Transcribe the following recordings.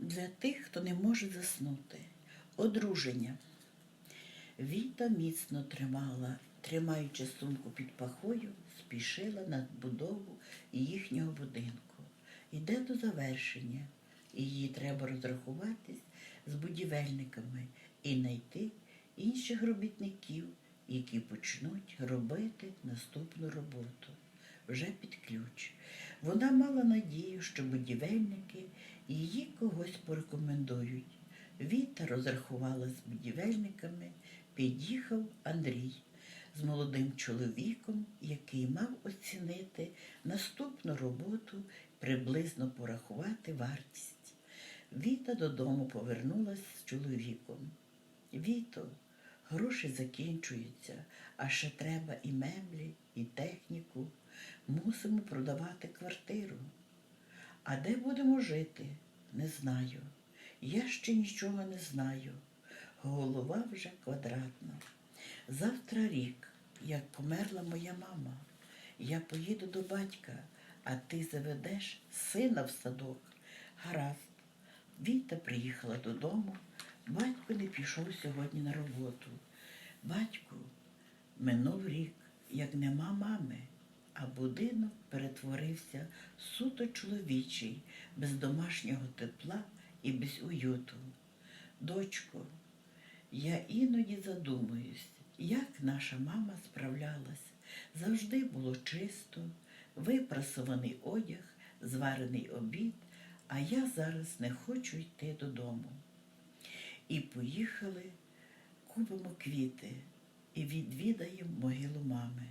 для тих, хто не може заснути. Одруження. Віта міцно тримала, тримаючи сумку під пахою, спішила на будову їхнього будинку. Йде до завершення, їй треба розрахуватись з будівельниками і знайти інших робітників, які почнуть робити наступну роботу вже під ключ. Вона мала надію, що будівельники її когось порекомендують. Віта розрахувала з будівельниками, під'їхав Андрій з молодим чоловіком, який мав оцінити наступну роботу, приблизно порахувати вартість. Віта додому повернулась з чоловіком. Віто, гроші закінчуються, а ще треба і меблі, і техніку. Мусимо продавати квартиру. А де будемо жити? Не знаю. Я ще нічого не знаю. Голова вже квадратна. Завтра рік, як померла моя мама. Я поїду до батька, а ти заведеш сина в садок. Гаразд. Віта приїхала додому. Батько не пішов сьогодні на роботу. Батьку, минув рік, як нема мами, а будинок перетворився суто чоловічий, без домашнього тепла і без уюту. Дочко, я іноді задумуюсь, як наша мама справлялась. Завжди було чисто, випрасований одяг, зварений обід, а я зараз не хочу йти додому. І поїхали, купимо квіти і відвідаємо могилу мами.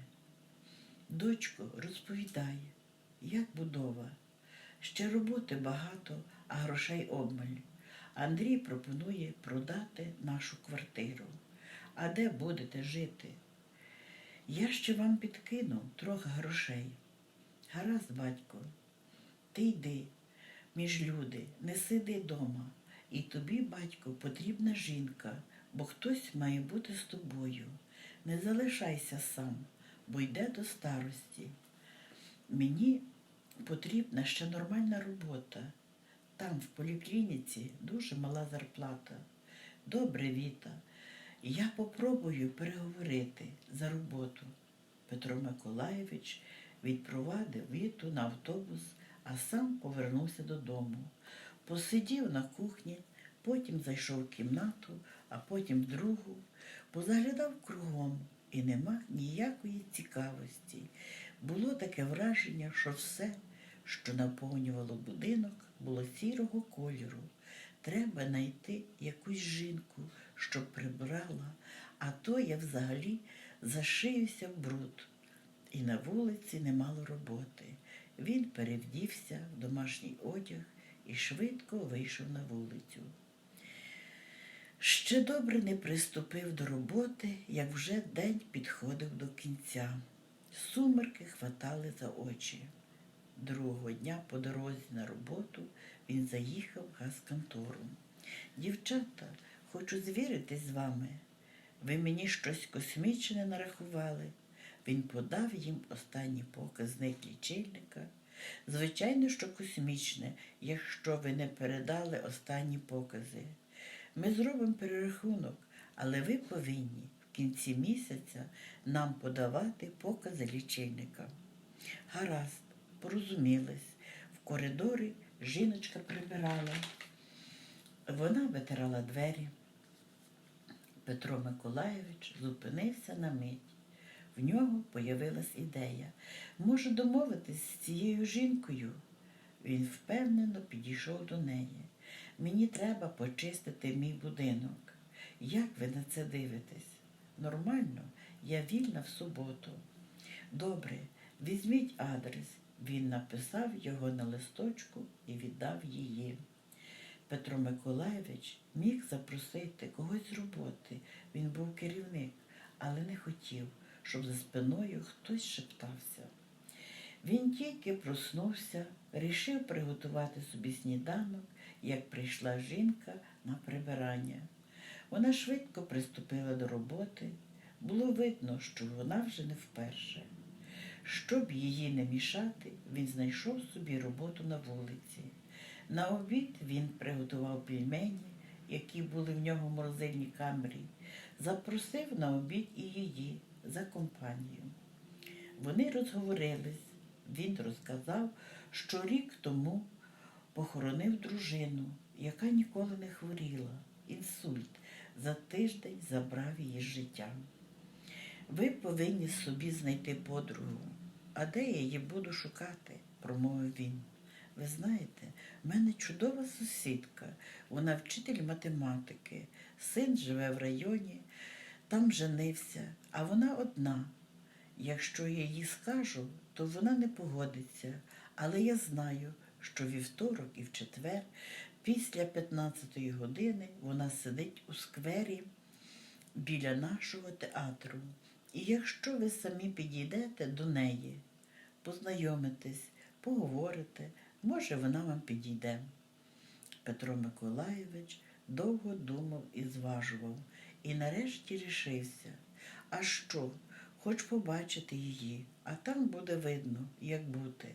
Дочко, розповідай, як будова. Ще роботи багато, а грошей обмаль. Андрій пропонує продати нашу квартиру. А де будете жити? Я ще вам підкину трохи грошей. Гаразд, батько, ти йди між люди, не сиди дома. І тобі, батько, потрібна жінка, бо хтось має бути з тобою. Не залишайся сам, бо йде до старості. Мені потрібна ще нормальна робота. Там, в поліклініці, дуже мала зарплата. Добре, Віта. Я попробую переговорити за роботу. Петро Миколаєвич відпровадив Віту на автобус, а сам повернувся додому. Посидів на кухні, потім зайшов в кімнату, а потім в другу, позаглядав кругом і нема ніякої цікавості. Було таке враження, що все, що наповнювало будинок, було сірого кольору. Треба знайти якусь жінку, щоб прибрала, а то я взагалі зашиюся в бруд. І на вулиці немало роботи. Він перевдівся в домашній одяг і швидко вийшов на вулицю. Ще добре не приступив до роботи, як вже день підходив до кінця. Сумерки хватали за очі. Другого дня по дорозі на роботу він заїхав в газконтору. Дівчата, хочу звіритись з вами. Ви мені щось космічне нарахували. Він подав їм останній показник лічильника. Звичайно, що космічне, якщо ви не передали останні покази. Ми зробимо перерахунок, але ви повинні в кінці місяця нам подавати покази лічильника. Гаразд, порозумілись. В коридорі жіночка прибирала. Вона витирала двері. Петро Миколаєвич зупинився на мить. В нього появилась ідея. Може домовитись з цією жінкою? Він впевнено підійшов до неї. Мені треба почистити мій будинок. Як ви на це дивитесь? Нормально, я вільна в суботу. Добре, візьміть адрес. Він написав його на листочку і віддав її. Петро Миколаєвич міг запросити когось з роботи. Він був керівник, але не хотів, щоб за спиною хтось шептався. Він тільки проснувся, рішив приготувати собі сніданок, як прийшла жінка на прибирання. Вона швидко приступила до роботи. Було видно, що вона вже не вперше. Щоб її не мішати, він знайшов собі роботу на вулиці. На обід він приготував пельмені, які були в нього в морозильній камері, запросив на обід і її за компанію. Вони розговорились. Він розказав, що рік тому похоронив дружину, яка ніколи не хворіла. Інсульт за тиждень забрав її життя. Ви повинні собі знайти подругу. А де я її буду шукати? промовив він. Ви знаєте, в мене чудова сусідка, вона вчитель математики, син живе в районі, там женився, а вона одна. Якщо я їй скажу, то вона не погодиться, але я знаю, що вівторок і в четвер, після 15-ї години, вона сидить у сквері біля нашого театру. І якщо ви самі підійдете до неї, познайомитесь, поговорите, може вона вам підійде. Петро Миколаєвич довго думав і зважував, і нарешті рішився. А що, хоч побачити її, а там буде видно, як бути.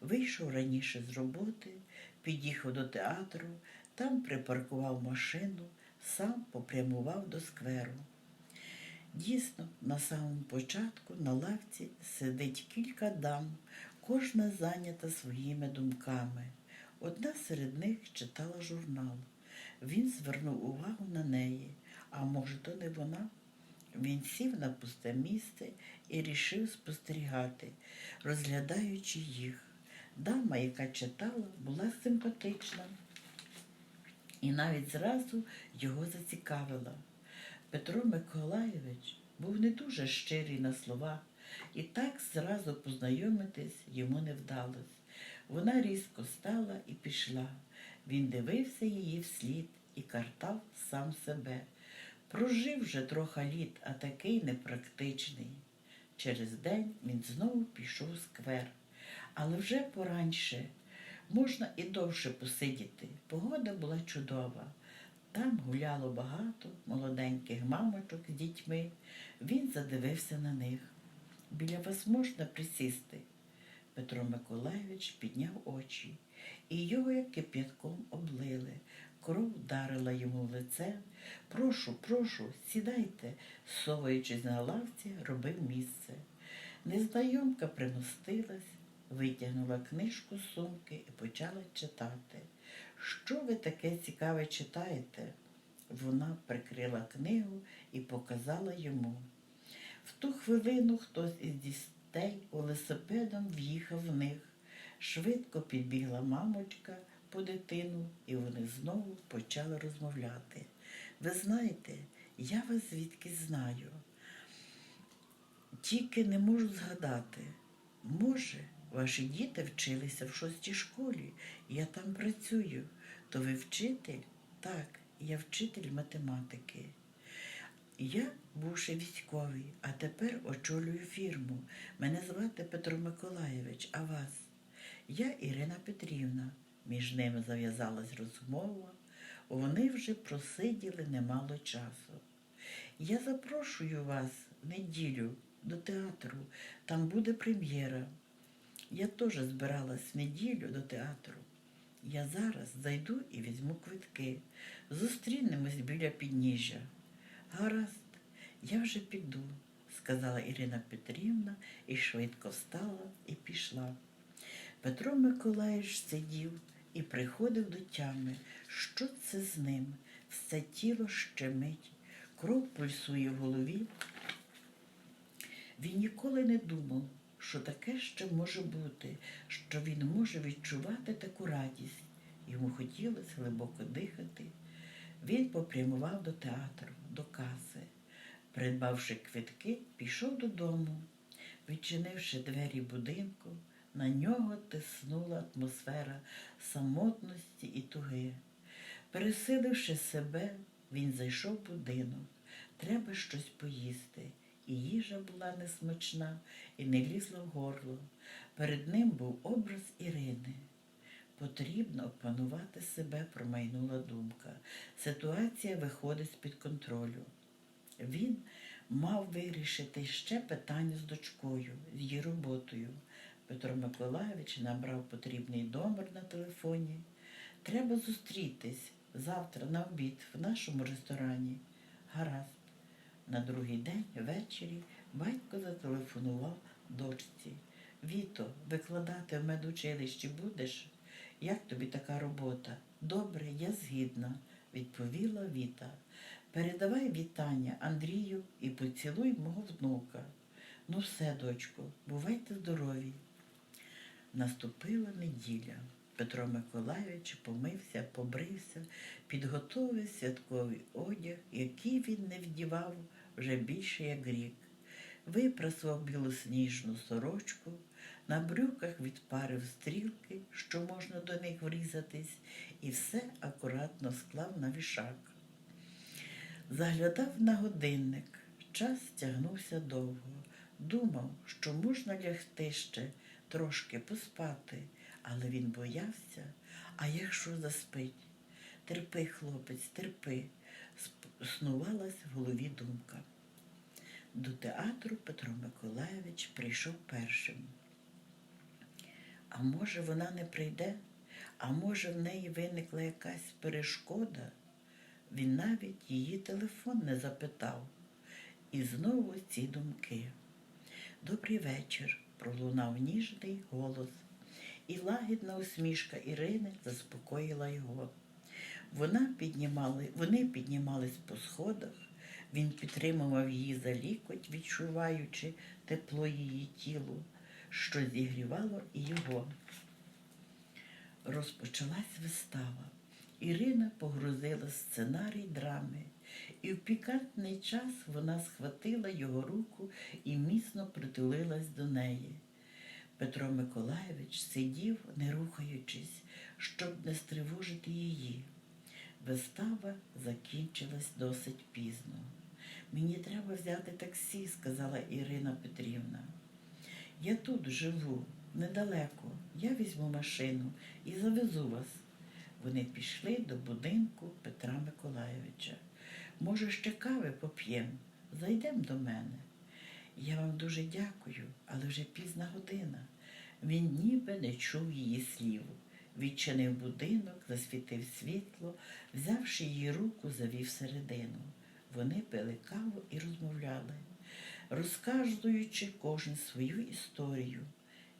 Вийшов раніше з роботи, під'їхав до театру, там припаркував машину, сам попрямував до скверу. Дійсно, на самому початку на лавці сидить кілька дам, кожна зайнята своїми думками. Одна серед них читала журнал. Він звернув увагу на неї, а може, то не вона. Він сів на пусте місце і рішив спостерігати, розглядаючи їх. Дама, яка читала, була симпатична і навіть зразу його зацікавила. Петро Миколаєвич був не дуже щирий на слова, і так зразу познайомитись йому не вдалося. Вона різко стала і пішла. Він дивився її вслід і картав сам себе. Прожив вже трохи літ, а такий непрактичний. Через день він знову пішов у сквер, але вже пораньше. Можна і довше посидіти. Погода була чудова. Там гуляло багато молоденьких мамочок з дітьми. Він задивився на них. Біля вас можна присісти. Петро Миколаєвич підняв очі, і його як кип'ятком облили. Кров вдарила йому в лице. Прошу, прошу, сідайте, соваючись на лавці, робив місце. Незнайомка примостилась, витягнула книжку з сумки і почала читати. Що ви таке цікаве читаєте? Вона прикрила книгу і показала йому. В ту хвилину хтось із дітей велосипедом в'їхав в них. Швидко підбігла мамочка по дитину, і вони знову почали розмовляти. Ви знаєте, я вас звідки знаю. Тільки не можу згадати. Може, ваші діти вчилися в шостій школі, я там працюю. То ви вчитель? Так, я вчитель математики. Я бувши військовий, а тепер очолюю фірму. Мене звати Петро Миколаєвич, а вас? Я Ірина Петрівна. Між ними зав'язалась розмова. Вони вже просиділи немало часу. Я запрошую вас в неділю до театру, там буде прем'єра. Я теж збиралась в неділю до театру. Я зараз зайду і візьму квитки. Зустрінемось біля підніжжя. Гаразд, я вже піду, сказала Ірина Петрівна і швидко встала і пішла. Петро Миколаївич сидів і приходив до тями. Що це з ним? Все тіло щемить, кров пульсує в голові. Він ніколи не думав, що таке ще може бути, що він може відчувати таку радість. Йому хотілося глибоко дихати. Він попрямував до театру, до каси. Придбавши квитки, пішов додому. Відчинивши двері будинку, на нього тиснула атмосфера самотності і туги. Пересиливши себе, він зайшов в будинок. Треба щось поїсти. І їжа була несмачна і не лізла в горло. Перед ним був образ Ірини. Потрібно опанувати себе, промайнула думка. Ситуація виходить з-під контролю. Він мав вирішити ще питання з дочкою, з її роботою. Петро Миколаївич набрав потрібний номер на телефоні. Треба зустрітись завтра на обід в нашому ресторані. Гаразд. На другий день ввечері батько зателефонував дочці. Віто, викладати в медучилищі будеш? Як тобі така робота? Добре, я згідна, відповіла Віта. Передавай вітання Андрію і поцілуй мого внука. Ну все, дочко, бувайте здорові. Наступила неділя. Петро Миколайович помився, побрився, підготовив святковий одяг, який він не вдівав вже більше як рік. Випрасував білосніжну сорочку, на брюках відпарив стрілки, що можна до них врізатись, і все акуратно склав на вішак. Заглядав на годинник. Час тягнувся довго. Думав, що можна лягти ще трошки поспати, але він боявся, а якщо заспить? Терпи, хлопець, терпи, снувалась в голові думка. До театру Петро Миколаєвич прийшов першим. А може, вона не прийде, а може, в неї виникла якась перешкода? Він навіть її телефон не запитав. І знову ці думки. Добрий вечір, пролунав ніжний голос, і лагідна усмішка Ірини заспокоїла його. Вона піднімали, вони піднімались по сходах, він підтримував її за лікоть, відчуваючи тепло її тілу, що зігрівало і його. Розпочалась вистава. Ірина погрузила сценарій драми, і в пікантний час вона схватила його руку і міцно притулилась до неї. Петро Миколаєвич сидів, не рухаючись, щоб не стривожити її. Вистава закінчилась досить пізно. Мені треба взяти таксі, сказала Ірина Петрівна. Я тут живу, недалеко. Я візьму машину і завезу вас. Вони пішли до будинку Петра Миколаєвича. Може, ще кави поп'ємо? Зайдемо до мене. Я вам дуже дякую, але вже пізна година. Він ніби не чув її слів. Відчинив будинок, засвітив світло, взявши її руку, завів всередину. Вони пили каву і розмовляли, розказуючи кожен свою історію.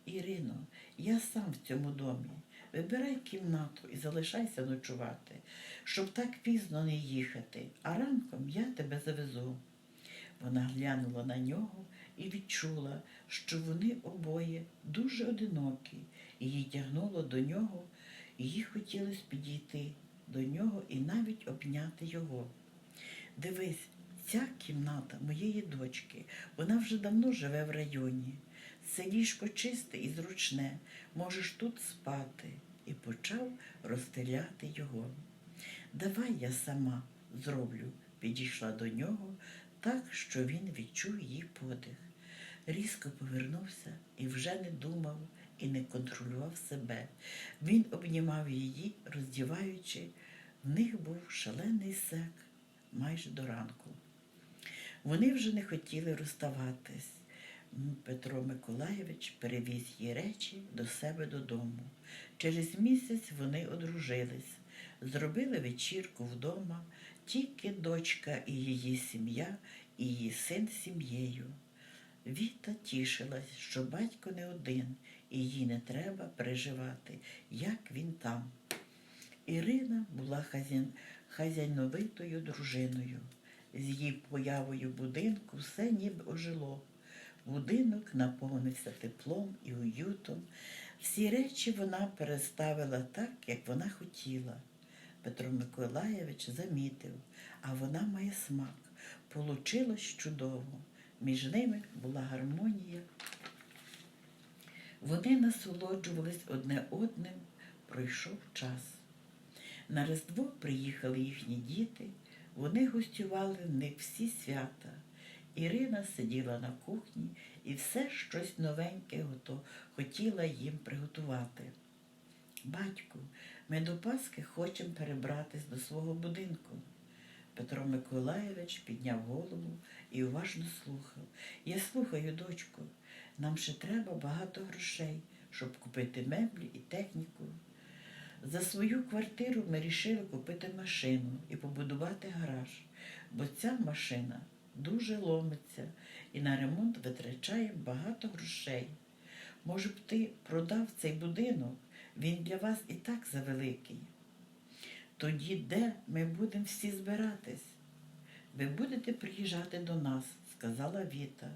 Ірино, я сам в цьому домі. Вибирай кімнату і залишайся ночувати, щоб так пізно не їхати, а ранком я тебе завезу. Вона глянула на нього і відчула, що вони обоє дуже одинокі, її тягнуло до нього, їй хотілося підійти до нього і навіть обняти його. Дивись, ця кімната моєї дочки, вона вже давно живе в районі. Це ліжко чисте і зручне, можеш тут спати. І почав розстеляти його. Давай я сама зроблю, підійшла до нього так, що він відчув її подих. Різко повернувся і вже не думав і не контролював себе. Він обнімав її, роздіваючи, в них був шалений сек майже до ранку. Вони вже не хотіли розставатись. Петро Миколаєвич перевіз її речі до себе додому. Через місяць вони одружились, зробили вечірку вдома, тільки дочка і її сім'я, і її син з сім'єю. Віта тішилась, що батько не один, і їй не треба переживати, як він там. Ірина була хазяйновитою дружиною. З її появою будинку все ніби ожило. Будинок наповнився теплом і уютом. Всі речі вона переставила так, як вона хотіла. Петро Миколаєвич замітив, а вона має смак. Получилось чудово. Між ними була гармонія. Вони насолоджувались одне одним, пройшов час. На Різдво приїхали їхні діти, вони гостювали в них всі свята. Ірина сиділа на кухні і все щось новеньке хотіла їм приготувати. Батьку, ми до Пасхи хочемо перебратись до свого будинку. Петро Миколаєвич підняв голову і уважно слухав. Я слухаю, дочку, нам ще треба багато грошей, щоб купити меблі і техніку. За свою квартиру ми вирішили купити машину і побудувати гараж, бо ця машина дуже ломиться і на ремонт витрачає багато грошей. Може б ти продав цей будинок, він для вас і так завеликий. Тоді де ми будемо всі збиратись? Ви будете приїжджати до нас, сказала Віта.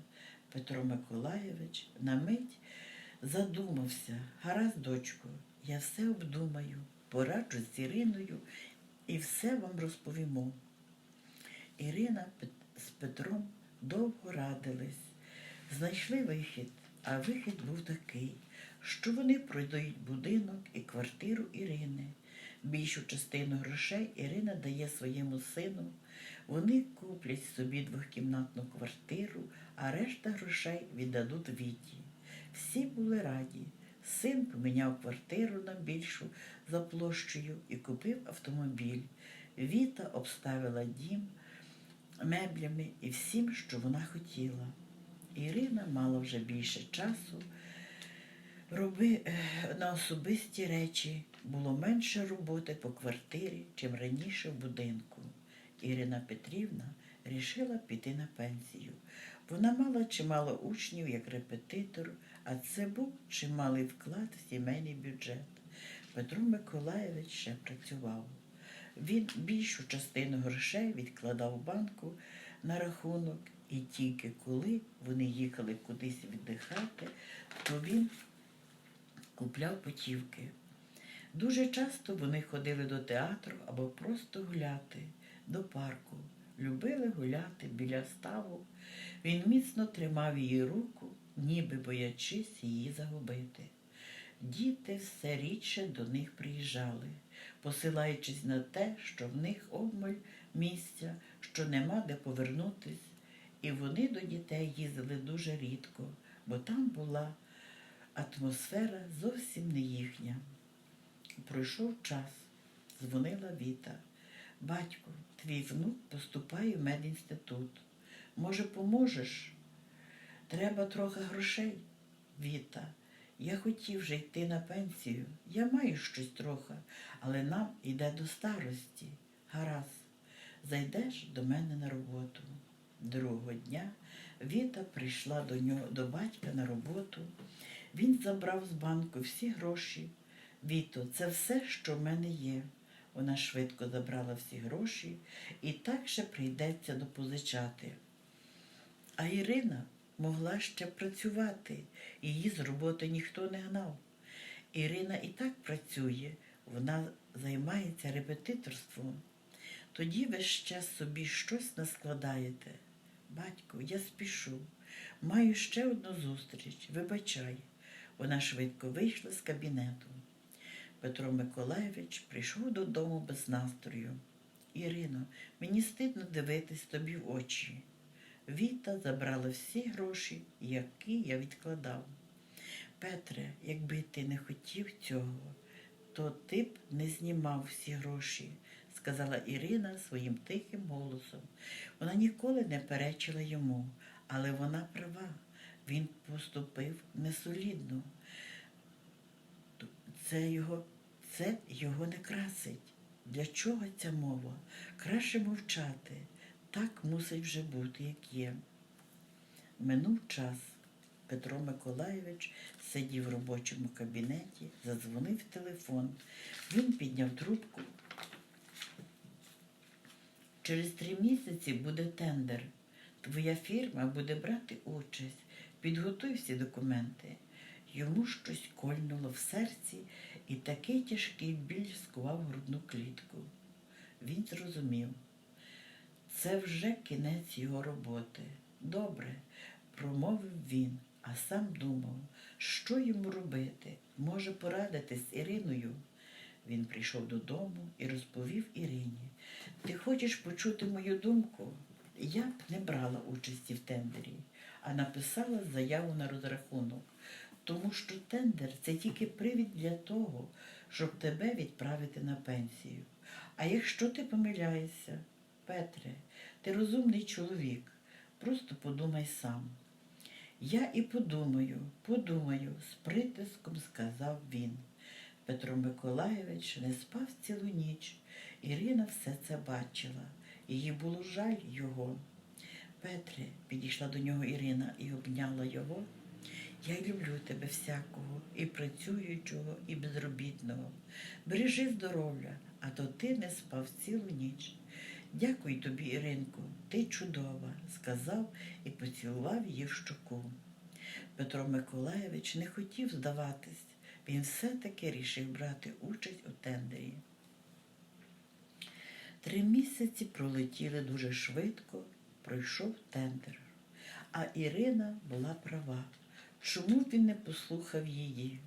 Петро Миколаєвич на мить задумався. Гаразд, дочко, я все обдумаю, пораджу з Іриною і все вам розповімо. Ірина з Петром довго радились, знайшли вихід, а вихід був такий, що вони продають будинок і квартиру Ірини. Більшу частину грошей Ірина дає своєму сину. Вони куплять собі двохкімнатну квартиру, а решта грошей віддадуть Віті. Всі були раді. Син поміняв квартиру на більшу за площею і купив автомобіль. Віта обставила дім меблями і всім, що вона хотіла. Ірина мала вже більше часу роби, е, на особисті речі. Було менше роботи по квартирі, чим раніше в будинку. Ірина Петрівна рішила піти на пенсію. Вона мала чимало учнів як репетитор, а це був чималий вклад в сімейний бюджет. Петро Миколаєвич ще працював. Він більшу частину грошей відкладав банку на рахунок, і тільки коли вони їхали кудись віддихати, то він купляв путівки. Дуже часто вони ходили до театру або просто гуляти, до парку. Любили гуляти біля ставу. Він міцно тримав її руку, ніби боячись її загубити. Діти все рідше до них приїжджали, посилаючись на те, що в них обмаль місця, що нема де повернутись, і вони до дітей їздили дуже рідко, бо там була атмосфера зовсім не їхня. Пройшов час, дзвонила Віта. Батько, твій внук поступає в медінститут. Може, поможеш? Треба трохи грошей. Віта, я хотів вже йти на пенсію. Я маю щось трохи, але нам йде до старості. Гаразд, зайдеш до мене на роботу. Другого дня Віта прийшла до нього до батька на роботу. Він забрав з банку всі гроші. Віто, це все, що в мене є. Вона швидко забрала всі гроші і так ще прийдеться допозичати. А Ірина могла ще працювати, її з роботи ніхто не гнав. Ірина і так працює, вона займається репетиторством. Тоді ви ще собі щось наскладаєте. Батько, я спішу, маю ще одну зустріч, вибачай. Вона швидко вийшла з кабінету. Петро Миколаєвич прийшов додому без настрою. Ірино, мені стидно дивитись тобі в очі. Віта забрала всі гроші, які я відкладав. Петре, якби ти не хотів цього, то ти б не знімав всі гроші, сказала Ірина своїм тихим голосом. Вона ніколи не перечила йому, але вона права. Він поступив несолідно. Це його, це його не красить. Для чого ця мова? Краще мовчати. Так мусить вже бути, як є. Минув час. Петро Миколаєвич сидів в робочому кабінеті, задзвонив телефон. Він підняв трубку. Через три місяці буде тендер. Твоя фірма буде брати участь. Підготуй всі документи. Йому щось кольнуло в серці, і такий тяжкий біль скував грудну клітку. Він зрозумів. Це вже кінець його роботи. Добре, промовив він, а сам думав, що йому робити, може порадити з Іриною. Він прийшов додому і розповів Ірині. Ти хочеш почути мою думку? Я б не брала участі в тендері, а написала заяву на розрахунок, тому що тендер це тільки привід для того, щоб тебе відправити на пенсію. А якщо ти помиляєшся, Петре, ти розумний чоловік, просто подумай сам. Я і подумаю, подумаю, з притиском сказав він. Петро Миколаєвич не спав цілу ніч. Ірина все це бачила. Їй було жаль його. Петре, підійшла до нього Ірина і обняла його. Я люблю тебе всякого, і працюючого, і безробітного. Бережи здоров'я, а то ти не спав цілу ніч. Дякую тобі, Іринко, ти чудова, сказав і поцілував її в щоку. Петро Миколаєвич не хотів здаватись, він все-таки рішив брати участь у тендері. Три місяці пролетіли дуже швидко, пройшов тендер. А Ірина була права. Чому він не послухав її?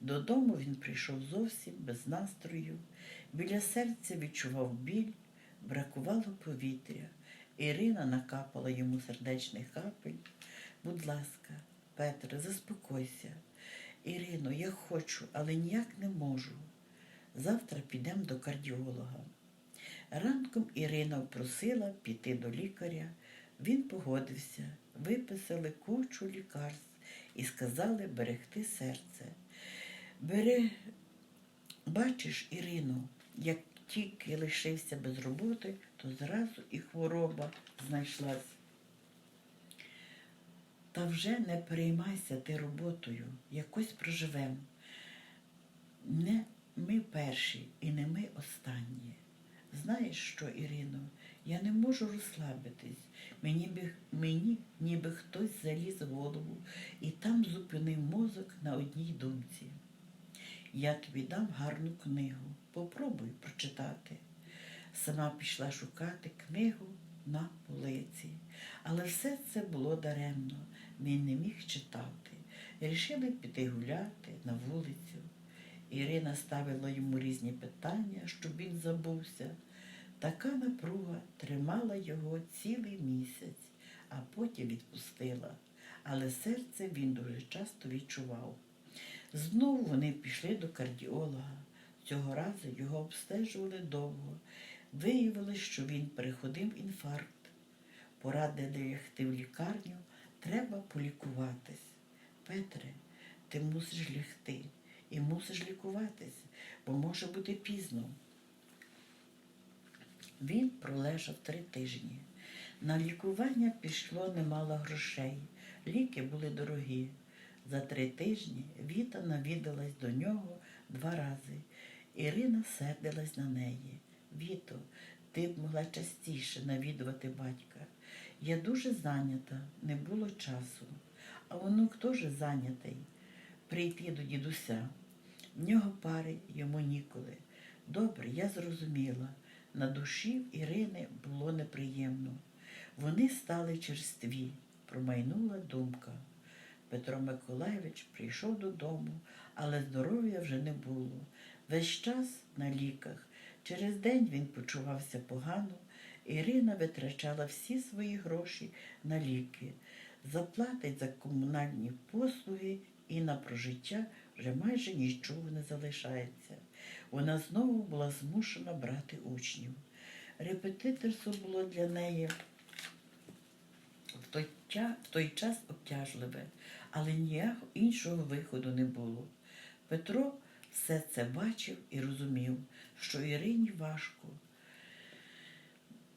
Додому він прийшов зовсім без настрою. Біля серця відчував біль, бракувало повітря. Ірина накапала йому сердечних капель. Будь ласка, Петре, заспокойся. Ірино, я хочу, але ніяк не можу. Завтра підемо до кардіолога. Ранком Ірина просила піти до лікаря. Він погодився, виписали кучу лікарств і сказали берегти серце. Бери, бачиш, Ірино, як тільки лишився без роботи, то зразу і хвороба знайшлась. Та вже не переймайся ти роботою, якось проживем. Не ми перші і не ми останні. Знаєш що, Ірино, я не можу розслабитись. Мені, би, мені ніби хтось заліз в голову і там зупинив мозок на одній думці. Я тобі дам гарну книгу. Попробуй прочитати. Сама пішла шукати книгу на полиці. Але все це було даремно. Він не міг читати. Рішили піти гуляти на вулицю. Ірина ставила йому різні питання, щоб він забувся. Така напруга тримала його цілий місяць, а потім відпустила. Але серце він дуже часто відчував. Знову вони пішли до кардіолога. Цього разу його обстежували довго. Виявилось, що він переходив інфаркт. Порадили лягти в лікарню, треба полікуватись. Петре, ти мусиш лягти і мусиш лікуватись, бо може бути пізно. Він пролежав три тижні. На лікування пішло немало грошей. Ліки були дорогі. За три тижні Віта навідалась до нього два рази. Ірина сердилась на неї. Віто, ти б могла частіше навідувати батька. Я дуже зайнята, не було часу. А онук теж зайнятий. Прийти до дідуся. В нього пари йому ніколи. Добре, я зрозуміла. На душі Ірини було неприємно. Вони стали черстві, промайнула думка. Петро Миколаєвич прийшов додому, але здоров'я вже не було. Весь час на ліках. Через день він почувався погано. Ірина витрачала всі свої гроші на ліки, заплатить за комунальні послуги і на прожиття вже майже нічого не залишається. Вона знову була змушена брати учнів. Репетиторство було для неї в той, ча- в той час обтяжливе, але ніякого іншого виходу не було. Петро все це бачив і розумів, що Ірині важко.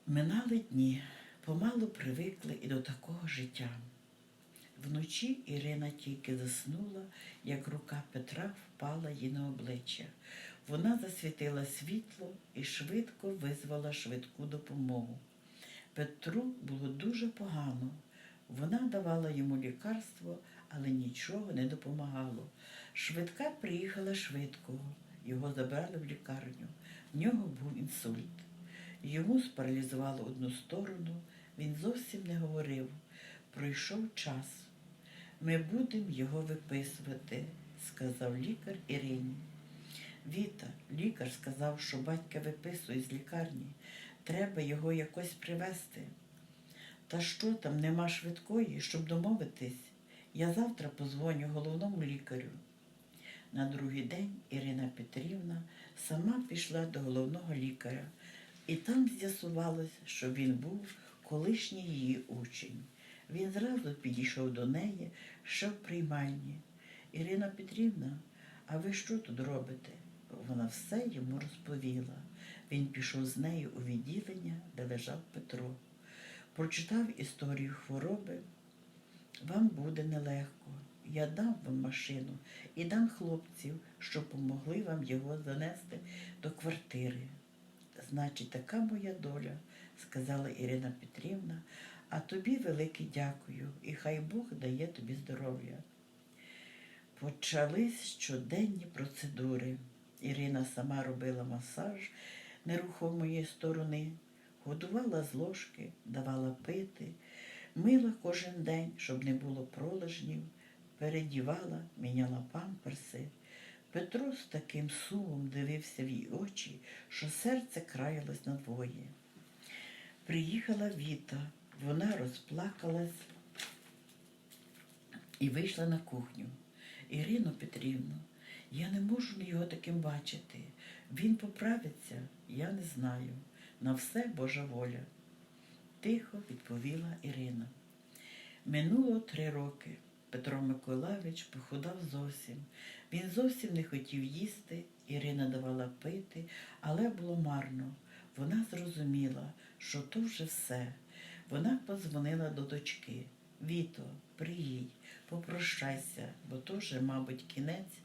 Минали дні, помалу привикли і до такого життя. Вночі Ірина тільки заснула, як рука Петра впала їй на обличчя. Вона засвітила світло і швидко визвала швидку допомогу. Петру було дуже погано. Вона давала йому лікарство, але нічого не допомагало. Швидка приїхала швидко. Його забрали в лікарню. В нього був інсульт. Йому спаралізувало одну сторону, він зовсім не говорив. Пройшов час. Ми будемо його виписувати, сказав лікар Ірині. Віта, лікар сказав, що батька виписує з лікарні. Треба його якось привезти. Та що там, нема швидкої, щоб домовитись? Я завтра позвоню головному лікарю. На другий день Ірина Петрівна сама пішла до головного лікаря, і там з'ясувалось, що він був колишній її учень. Він зразу підійшов до неї, що в приймальні. Ірина Петрівна, а ви що тут робите? вона все йому розповіла. Він пішов з нею у відділення, де лежав Петро. Прочитав історію хвороби. Вам буде нелегко. Я дам вам машину і дам хлопців, щоб помогли вам його занести до квартири. Значить, така моя доля, сказала Ірина Петрівна, а тобі велике дякую, і хай Бог дає тобі здоров'я. Почались щоденні процедури. Ірина сама робила масаж нерухомої сторони, годувала з ложки, давала пити, мила кожен день, щоб не було пролежнів, передівала, міняла памперси. Петро з таким сумом дивився в її очі, що серце краялось надвоє. Приїхала Віта, вона розплакалась і вийшла на кухню. Ірино Петрівно, я не можу його таким бачити. Він поправиться, я не знаю. На все Божа воля. Тихо відповіла Ірина. Минуло три роки. Петро Миколаївич похудав зовсім. Він зовсім не хотів їсти, Ірина давала пити, але було марно. Вона зрозуміла, що то вже все. Вона позвонила до дочки. Віто, приїдь, попрощайся, бо то вже, мабуть, кінець,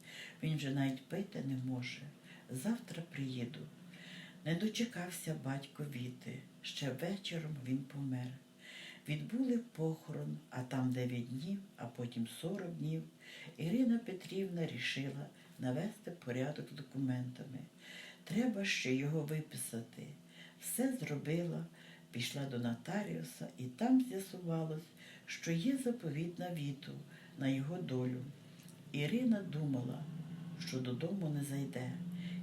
він вже навіть пити не може. Завтра приїду. Не дочекався батько Віти. Ще вечором він помер. Відбули похорон, а там дев'ять днів, а потім сорок днів. Ірина Петрівна рішила навести порядок з документами. Треба ще його виписати. Все зробила, пішла до нотаріуса, і там з'ясувалось, що є заповіт на Віту, на його долю. Ірина думала, що додому не зайде.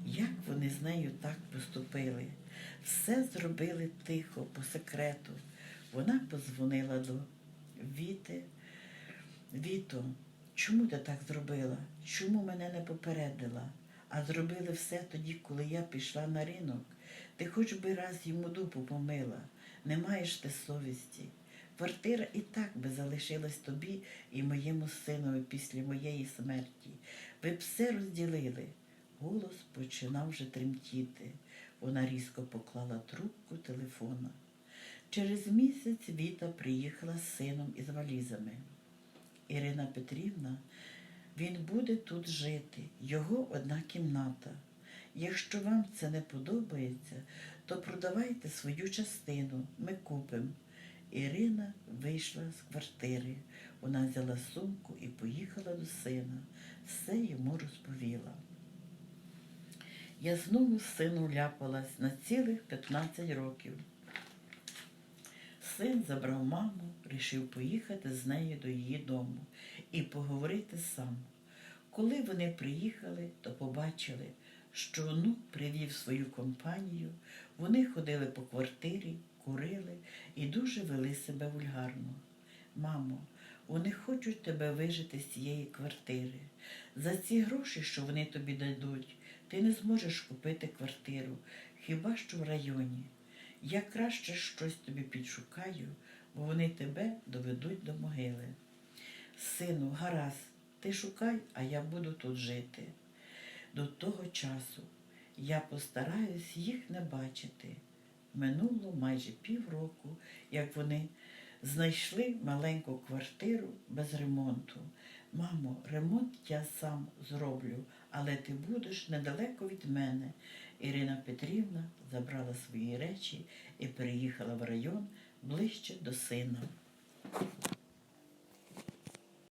Як вони з нею так поступили? Все зробили тихо, по секрету. Вона позвонила до Віти. Віто, чому ти так зробила? Чому мене не попередила? А зробили все тоді, коли я пішла на ринок. Ти хоч би раз йому дупу помила, не маєш ти совісті. Квартира і так би залишилась тобі і моєму синові після моєї смерті. Ви б все розділили. Голос починав вже тремтіти. Вона різко поклала трубку телефона. Через місяць Віта приїхала з сином із валізами. Ірина Петрівна, він буде тут жити, його одна кімната. Якщо вам це не подобається, то продавайте свою частину, ми купимо. Ірина вийшла з квартири. Вона взяла сумку і поїхала до сина. Все йому розповіла. Я знову сину ляпалась на цілих 15 років. Син забрав маму, рішив поїхати з нею до її дому і поговорити сам. Коли вони приїхали, то побачили, що онук привів свою компанію, вони ходили по квартирі, курили і дуже вели себе вульгарно. Мамо, вони хочуть тебе вижити з цієї квартири. За ці гроші, що вони тобі дадуть, ти не зможеш купити квартиру, хіба що в районі. Я краще щось тобі підшукаю, бо вони тебе доведуть до могили. Сину, гаразд, ти шукай, а я буду тут жити. До того часу я постараюсь їх не бачити. Минуло майже півроку, як вони знайшли маленьку квартиру без ремонту. Мамо, ремонт я сам зроблю, але ти будеш недалеко від мене. Ірина Петрівна забрала свої речі і переїхала в район ближче до сина.